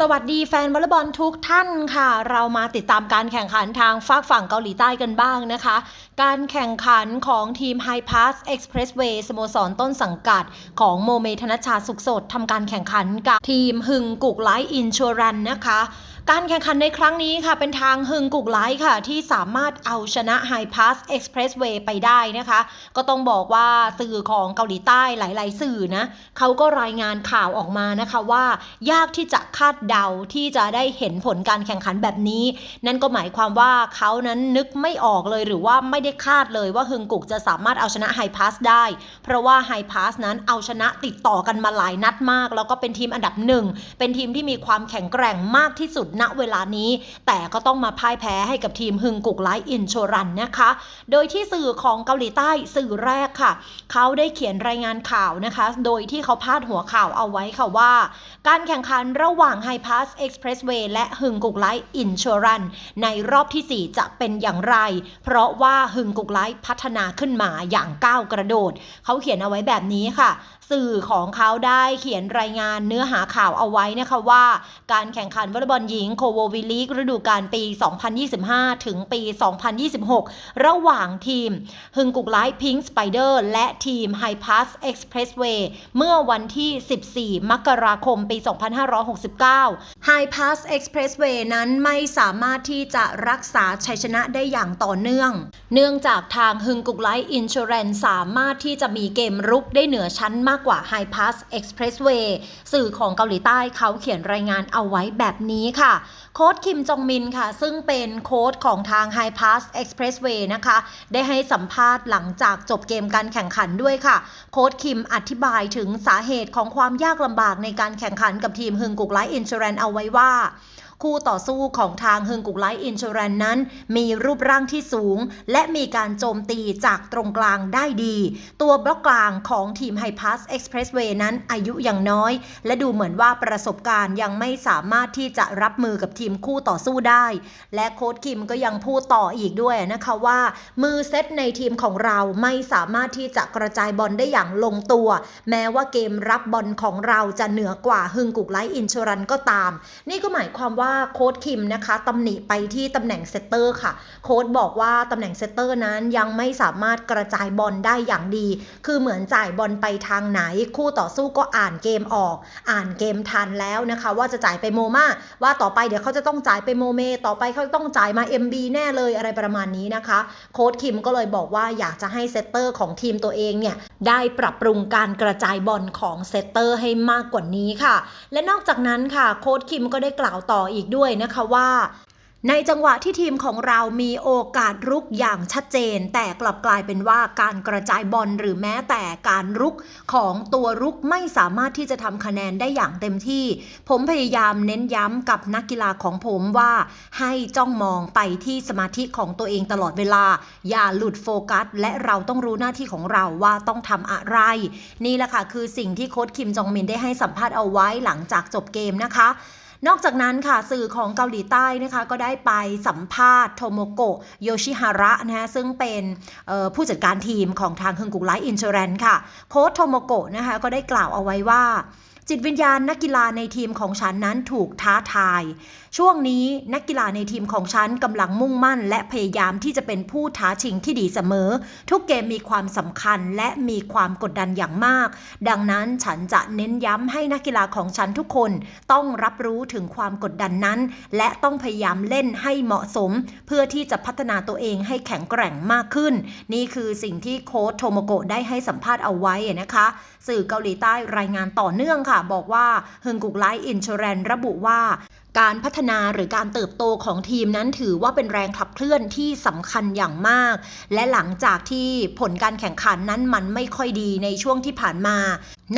สวัสดีแฟนวอลเลย์บอลทุกท่านค่ะ เรามาติดตามการแข่งขันทางฝากฝั่งเกาหลีใต้กันบ้างนะคะ การแข่งขันของทีม High Pass Expressway สโมสรต้นสังกัด ของโมเมธนชชาสุขสดทำการแข่งขันกับทีมหึงกุกไลท์อินชัวรันนะคะ การแข่งขันในครั้งนี้ค่ะ เป็นทางหึงกุกไลท์ค่ะ ที่สามารถเอาชนะ High Pass Expressway ไปได้นะคะ ก็ต้องบอกว่าสื่อของเกาหลีใต้หลาย ๆ สื่อนะเขาก็รายงานข่าวออกมานะคะว่า ยากที่จะคาดเดาที่จะได้เห็นผลการแข่งขันแบบนี้ นั่นก็หมายความว่าเขานั้นนึกไม่ออกเลยหรือว่าไม่ได้คาดเลยว่าฮึงกุกจะสามารถเอาชนะไฮพาสได้ เพราะว่าไฮพาสนั้นเอาชนะติดต่อกันมาหลายนัดมาก แล้วก็เป็นทีมอันดับหนึ่งเป็นทีมที่มีความแข็งแกร่งมากที่สุดณเวลานี้ แต่ก็ต้องมาพ่ายแพ้ให้กับทีมฮึงกุกไลท์อินโชรันนะคะ โดยที่สื่อของเกาหลีใต้สื่อแรกค่ะ เขาได้เขียนรายงานข่าวนะคะ โดยที่เขาพาดหัวข่าวเอาไว้ค่ะว่า การแข่งขันระหว่าง High Pass Expressway และฮึงกุกไลท์อินโชรันในรอบที่ 4 จะเป็นอย่างไร เพราะว่าฮึงกุกไลท์พัฒนาขึ้นมาอย่างก้าวกระโดด เขาเขียนเอาไว้แบบนี้ค่ะ สื่อของเขาได้เขียนรายงานเนื้อหาข่าวเอาไว้นะคะว่า การแข่งขันวอลเลย์บอลหญิงโคโววิลีกฤดูกาลปี 2025 ถึงปี 2026 ระหว่างทีมฮึงกุกไลท์พิงค์สไปเดอร์และทีม High Pass Expressway เมื่อวันที่ 14 มกราคมปี 2569 High Pass Expressway นั้นไม่สามารถที่จะรักษาชัยชนะได้อย่างต่อเนื่อง เนื่องจากทางฮึงกุกไลท์อินช r รนสามารถที่จะมีเกมรุกได้เหนือชั้นมากกว่า High Pass Expressway สื่อของเกาหลีใต้เขาเขียนรายงานเอาไว้แบบนี้ค่ะโค้ดคิมจองมินค่ะ ซึ่งเป็นโค้ดของทาง High Pass Expressway นะคะ ได้ให้สัมภาษณ์หลังจากจบเกมการแข่งขันด้วยค่ะ โค้ดคิมอธิบายถึงสาเหตุของความยากลำบากในการแข่งขันกับทีมฮึงกุกไลท์อินช r รนเอาไว้ว่า คู่ต่อสู้ของทางฮึงกุกไลท์อินช r รนนั้น มีรูปร่างที่สูง และมีการโจมตีจากตรงกลางได้ดี ตัวบล็อกกลางของทีมไฮพาสเอ็กซ์เพรสเวย์นั้นอายุยังน้อย และดูเหมือนว่าประสบการณ์ยังไม่สามารถที่จะรับมือกับทีมคู่ต่อสู้ได้ และโค้ชคิมก็ยังพูดต่ออีกด้วยนะคะว่า มือเซตในทีมของเราไม่สามารถที่จะกระจายบอลได้อย่างลงตัว แม้ว่าเกมรับบอลของเราจะเหนือกว่าฮึงกุกไลท์อินช r รันก็ตาม นี่ก็หมายความว่าาโค้ชคิมนะคะตำหนิไปที่ตำแหน่งเซตเตอร์ค่ะ โค้ชบอกว่าตำแหน่งเซตเตอร์นั้นยังไม่สามารถกระจายบอลได้อย่างดี คือเหมือนจ่ายบอลไปทางไหน คู่ต่อสู้ก็อ่านเกมออก อ่านเกมทันแล้วนะคะ ว่าจะจ่ายไปโมมาว่าต่อไปเดี๋ยวเขาจะต้องจ่ายไปโมเม ต่อไปเขาต้องจ่ายมา MB แน่เลยอะไรประมาณนี้นะคะ โค้ชคิมก็เลยบอกว่าอยากจะให้เซตเตอร์ของทีมตัวเองเนี่ยได้ปรับปรุงการกระจายบอลของเซตเตอร์ให้มากกว่านี้ค่ะ และนอกจากนั้นค่ะโค้ชคิมก็ได้กล่าวต่ออีอีกด้วยนะคะว่าในจังหวะที่ทีมของเรามีโอกาสรุกอย่างชัดเจน แต่กลับกลายเป็นว่าการกระจายบอลหรือแม้แต่การรุกของตัวรุกไม่สามารถที่จะทำคะแนนได้อย่างเต็มที่ ผมพยายามเน้นย้ำกับนักกีฬาของผมว่า ให้จ้องมองไปที่สมาธิของตัวเองตลอดเวลา อย่าหลุดโฟกัส และเราต้องรู้หน้าที่ของเราว่าต้องทำอะไร นี่แหละค่ะคือสิ่งที่โค้ชคิมจองมินได้ให้สัมภาษณ์เอาไว้หลังจากจบเกมนะคะ นอกจากนั้นค่ะสื่อของเกาหลีใต้นะคะก็ได้ไปสัมภาษณ์โทโมโกะโยชิฮาระนะคะซึ่งเป็นผู้จัดการทีมของทางฮึงกุกไลท์อินชอรนค่ะ โค้ชโทโมโกะนะคะก็ได้กล่าวเอาไว้ว่า จิตวิญญาณนักกีฬาในทีมของฉันนั้นถูกท้าทาย ช่วงนี้นักกีฬาในทีมของฉันกำลังมุ่งมั่น และพยายามที่จะเป็นผู้ท้าชิงที่ดีเสมอ ทุกเกมมีความสำคัญและมีความกดดันอย่างมาก ดังนั้นฉันจะเน้นย้ำให้นักกีฬาของฉันทุกคน ต้องรับรู้ถึงความกดดันนั้น และต้องพยายามเล่นให้เหมาะสม เพื่อที่จะพัฒนาตัวเองให้แข็งแกร่งมากขึ้น นี่คือสิ่งที่โค้ชโทโมโกะได้ให้สัมภาษณ์เอาไว้นะคะ สื่อเกาหลีใต้รายงานต่อเนื่องค่ะบอกว่าเฮงกุกไลท์อินชอรนระบุว่า การพัฒนาหรือการเติบโตของทีมนั้นถือว่าเป็นแรงขับเคลื่อนที่สำคัญอย่างมาก และหลังจากที่ผลการแข่งขันนั้นมันไม่ค่อยดีในช่วงที่ผ่านมา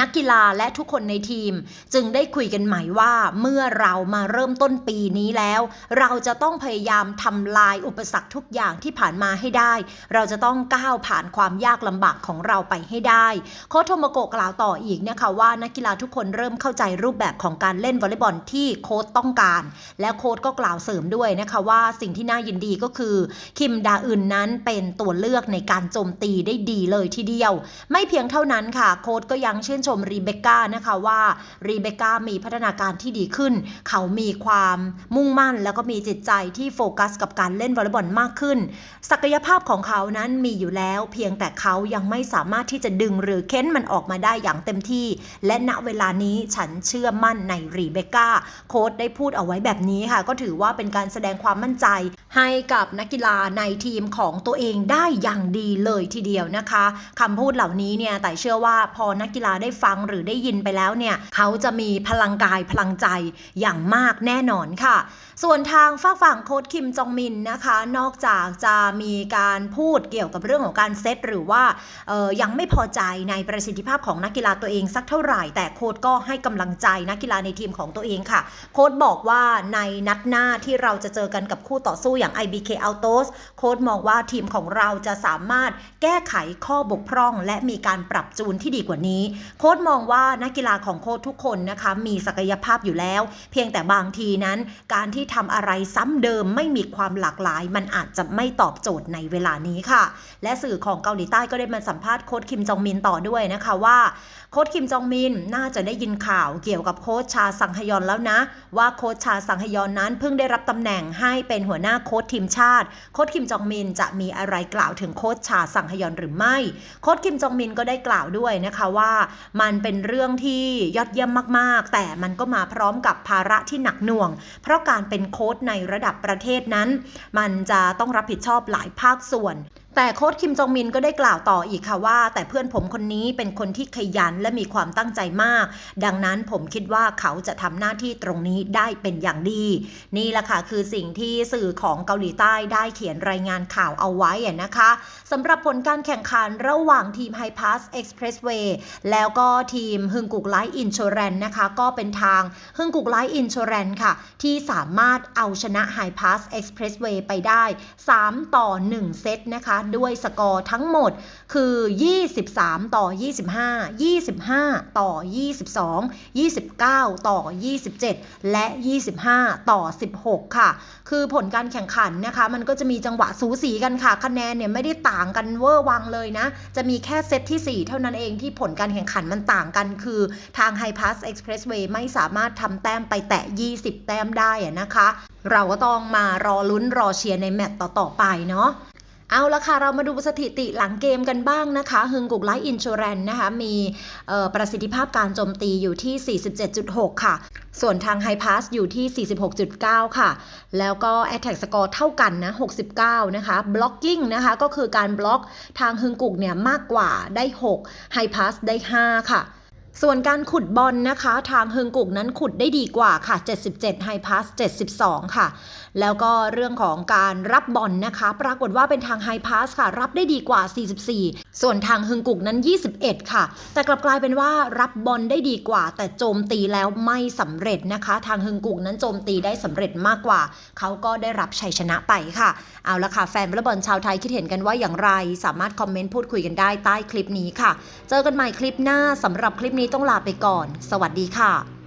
นักกีฬาและทุกคนในทีม จึงได้คุยกันใหม่ว่าเมื่อเรามาเริ่มต้นปีนี้แล้ว เราจะต้องพยายามทำลายอุปสรรคทุกอย่างที่ผ่านมาให้ได้ เราจะต้องก้าวผ่านความยากลำบากของเราไปให้ได้โค้ชโทมโกะกล่าวต่ออีกนะคะว่านักกีฬาทุกคนเริ่มเข้าใจรูปแบบของการเล่นวอลเลย์บอลที่โค้ชต้องการการ แล้วโค้ชก็กล่าวเสริมด้วยนะคะว่าสิ่งที่น่ายินดีก็คือ คิมดาอึนนั้นเป็นตัวเลือกในการโจมตีได้ดีเลยทีเดียว ไม่เพียงเท่านั้นค่ะโค้ชก็ยังชื่นชมรีเบคก้านะคะว่ารีเบคก้ามีพัฒนาการที่ดีขึ้น เขามีความมุ่งมั่น แล้วก็มีจิตใจที่โฟกัสกับการเล่นวอลเลย์บอลมากขึ้น ศักยภาพของเขานั้นมีอยู่แล้ว เพียงแต่เขายังไม่สามารถที่จะดึงหรือเค้นมันออกมาได้อย่างเต็มที่ และณเวลานี้ฉันเชื่อมั่นในรีเบคก้าโค้ชได้พูดเอาไว้แบบนี้ค่ะ ก็ถือว่าเป็นการแสดงความมั่นใจ ให้กับนักกีฬาในทีมของตัวเองได้อย่างดีเลยทีเดียวนะคะคำพูดเหล่านี้เนี่ยแต่เชื่อว่าพอนักกีฬาได้ฟังหรือได้ยินไปแล้วเนี่ยเขาจะมีพลังกายพลังใจอย่างมากแน่นอนค่ะ ส่วนทางฝากฝั่งโค้ชคิมจองมินนะคะ นอกจากจะมีการพูดเกี่ยวกับเรื่องของการเซตหรือว่าออยังไม่พอใจในประสิทธิภาพของนักกีฬาตัวเองสักเท่าไหร่ แต่โค้ชก็ให้กำลังใจนักกีฬาในทีมของตัวเองค่ะ โค้ชบอกว่าในนัดหน้าที่เราจะเจอกันกับคู่ต่อสู้อย่าง IBK Autos โค้ชมองว่าทีมของเราจะสามารถแก้ไขข้อบกพร่อง และมีการปรับจูนที่ดีกว่านี้ โค้ชมองว่านักกีฬาของโค้ชทุกคนนะคะมีศักยภาพอยู่แล้ว เพียงแต่บางทีนั้น การที่ทำอะไรซ้ำเดิมไม่มีความหลากหลาย มันอาจจะไม่ตอบโจทย์ในเวลานี้ค่ะ และสื่อของเกาหลีใต้ก็ได้มาสัมภาษณ์โค้ชคิมจองมินต่อด้วยนะคะว่าโค้ชคิมจองมินน่าจะได้ยินข่าวเกี่ยวกับโค้ชชาสังฮยอนแล้วนะว่าโค้ชชาสังฮยอนนั้นเพิ่งได้รับตำแหน่งให้เป็นหัวหน้าโค้ชทีมชาติ โค้ชคิมจองมินจะมีอะไรกล่าวถึงโค้ชชาสังฮยอนหรือไม่ โค้ชคิมจองมินก็ได้กล่าวด้วยนะคะว่า มันเป็นเรื่องที่ยอดเยี่ยมมากๆ แต่มันก็มาพร้อมกับภาระที่หนักหน่วง เพราะการเป็นโค้ชในระดับประเทศนั้น มันจะต้องรับผิดชอบหลายภาคส่วนแต่โค้ชคิมจองมินก็ได้กล่าวต่ออีกค่ะว่า แต่เพื่อนผมคนนี้เป็นคนที่ขยันและมีความตั้งใจมาก ดังนั้นผมคิดว่าเขาจะทำหน้าที่ตรงนี้ได้เป็นอย่างดี นี่แหละค่ะคือสิ่งที่สื่อของเกาหลีใต้ได้เขียนรายงานข่าวเอาไว้นะคะสำหรับผลการแข่งขันระหว่างทีม High Pass Expressway แล้วก็ทีมฮึงกุกไลท์อินช r แรนนะคะ ก็เป็นทางฮึงกุกไลท์อินช r แรนค่ะ ที่สามารถเอาชนะ High Pass Expressway ไปได้ 3 ต่อ 1 เซตนะคะด้วยสกอร์ทั้งหมดคือ 23 ต่อ 25 25 ต่อ 22 29 ต่อ 27 และ 25 ต่อ 16 ค่ะ คือผลการแข่งขันนะคะ มันก็จะมีจังหวะสูสีกันค่ะ คะแนนเนี่ยไม่ได้ต่างกันเวอร์วังเลยนะ จะมีแค่เซตที่ 4 เท่านั้นเองที่ผลการแข่งขันมันต่างกัน คือทาง High Pass Expressway ไม่สามารถทำแต้มไปแตะ 20 แต้มได้นะคะ เราก็ต้องมารอลุ้นรอเชียร์ในแมตต์ต่อ ๆ ไปเนาะ เอาละค่ะ เรามาดูสถิติหลังเกมกันบ้างนะคะฮึงกุกไลท์อินช r แรนนะคะมีประสิทธิภาพการโจมตีอยู่ที่ 47.6 ค่ะ ส่วนทางไฮพาสอยู่ที่ 46.9 ค่ะ แล้วก็ Attack Score เท่ากันนะ 69 นะคะ Blocking นะคะก็คือการบล็อกทางฮึงกุกเนี่ยมากกว่าได้6 High Pass ได้ 5 ค่ะ ส่วนการขุดบอลนะคะ ทางฮึงกุกนั้นขุดได้ดีกว่าค่ะ 77 High Pass 72 ค่ะ แล้วก็เรื่องของการรับบอลนะคะ ปรากฏว่าเป็นทาง High Pass ค่ะ รับได้ดีกว่า 44 ส่วนทางฮึงกุกนั้น 21 ค่ะ แต่กลับกลายเป็นว่ารับบอลได้ดีกว่า แต่โจมตีแล้วไม่สำเร็จนะคะ ทางฮึงกุกนั้นโจมตีได้สำเร็จมากกว่า เขาก็ได้รับชัยชนะไปค่ะ เอาละค่ะแฟนวอลเลย์บอลชาวไทยคิดเห็นกันว่าอย่างไร สามารถคอมเมนต์พูดคุยกันได้ใต้คลิปนี้ค่ะ เจอกันใหม่คลิปหน้าสำหรับคลิปนี้นี้ต้องลาไปก่อน สวัสดีค่ะ